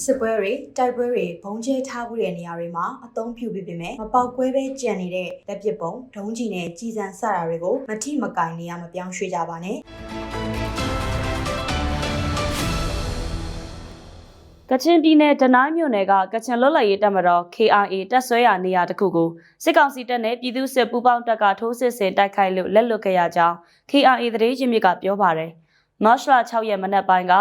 စစ်ပွဲတွေတိုက်ပွဲတွေဘုံကျဲထားမှုတဲ့နေရာတွေမှာအသုံးပြုပြီးပေမဲ့မပေါက်ကွဲပဲကြံနေတဲ့လက်ပစ်ပုံဒုံးကျည်နဲ့ကြီးစံစတာတွေကိုမထိမကင်နေရမပြောင်းရွှေ့ကြပါနဲ့ကချင်ပြည်နယ်ဒနိုင်းမြို့နယ်ကကချင်လွတ်လပ်ရေးတပ်မတော် KRA တပ်ဆွဲရာနေရာတစ်ခုကိုစစ်ကောင်စီတပ်နဲ့ပြည်သူ့စစ်ပူးပေါင်းတပ်ကထိုးစစ်ဆင်တိုက်ခိုက်လို့လက်လွတ်ခဲ့ရကြောင်း KRA သတင်းရင်းမြစ်ကပြောပါတယ်။မတ်လ6ရက်မနက်ပိုင်းက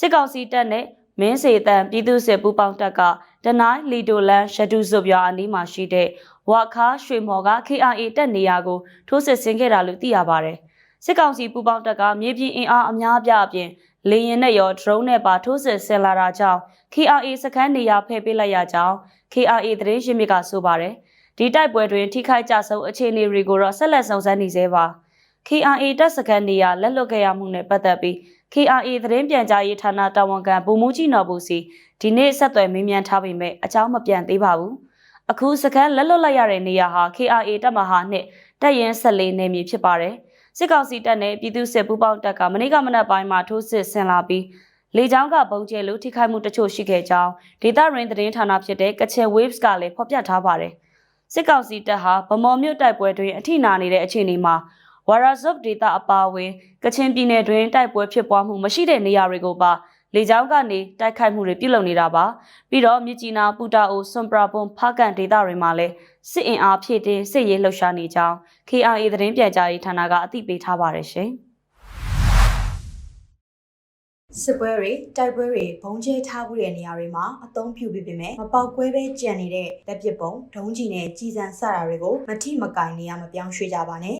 စစ်ကောင်စီတပ်နဲ့ မင်းစေတန်ပြည်သူ့စစ်ပူးပေါင်းတပ်ကဒနိုင်းလီတိုလန်ရှဒူဇွပ်ရွာအနီးမှာရှိတဲ့ဝါခါရွှေမော်က KRA တပ်နေရာကိုထိုးစစ်ဆင်ခဲ့တာလို့သိရပါတယ်။စစ်ကောင်စီပူးပေါင်းတပ်ကမြေပြင်အင်အားအများအပြားအပြင်လေရင်နဲ့ရော drone နဲ့ပါထိုးစစ်ဆင်လာတာကြောင့် KRA စခန်းနေရာဖယ်ပေးလိုက်ရကြောင်း KRA သတင်းရင်းမြစ်ကဆိုပါတယ်။ဒီတိုက်ပွဲတွင်ထိခိုက်ကြဆုံးအခြေအနေတွေကိုတော့ဆက်လက်စုံစမ်းနေသေးပါ။ KRA တပ်စခန်းနေရာလက်လွတ်ခဲ့ရမှုနဲ့ပတ်သက်ပြီး KRA သတင်းပြန်ကြားရေးဌာနတာဝန်ခံဗိုလ်မှူးကြီးနော်ဘူးစီဒီနေ့ဆက်သွယ်မေးမြန်းထားပေမဲ့အကြောင်းမပြန်သေးပါဘူး။အခုစခန်းလက်လွတ်လိုက်ရတဲ့နေရာဟာ KRA တပ်မဟာနဲ့တပ်ရင်း14နယ်မြေဖြစ်ပါတယ်။စစ်ကောင်စီတပ်နဲ့ပြည်သူ့စစ်ပူးပေါင်းတပ်ကမနေ့ကမနက်ပိုင်းမှာထိုးစစ်ဆင်လာပြီးလေကြောင်းကပုံကျဲလို့ထိခိုက်မှုတချို့ရှိခဲ့ကြောင်းဒေတာရင်သတင်းဌာနဖြစ်တဲ့ကချင် Waves ကလည်းဖော်ပြထားပါတယ်။စစ်ကောင်စီတပ်ဟာဗမော်မြို့တိုက်ပွဲတွင်အထိနာနေတဲ့အခြေအနေမှာ ဝါရာဇုပ်ဒေတာအပါအဝင်ကချင်ပြည်နယ်တွင်တိုက်ပွဲဖြစ်ပွားမှုမရှိတဲ့နေရာတွေကိုပါလေကြောင်းကနေတိုက်ခိုက်မှုတွေပြုလုပ်နေတာပါပြီးတော့မြစ်ကြီးနားပူတာအိုစွန်ပရာပွန်ဖားကန်ဒေတာတွေမှာလည်းစစ်အင်အားဖြည့်တင်းစစ်ရေးလှုပ်ရှားနေကြောင်း KRA သတင်းပြန်ကြားရေးဌာနကအသိပေးထားပါတယ်ရှင်။စစ်ပွဲတွေတိုက်ပွဲတွေဘုံကျဲထားမှုတဲ့နေရာတွေမှာအသုံးပြုပြီးပေမဲ့မပေါက်ကွဲပဲကြံနေတဲ့လက်ပစ်ပုံဒုံးကျည်နဲ့ကြီးစံစတာတွေကိုမထိမကင်နေရမပြောင်းရွှေ့ကြပါနဲ့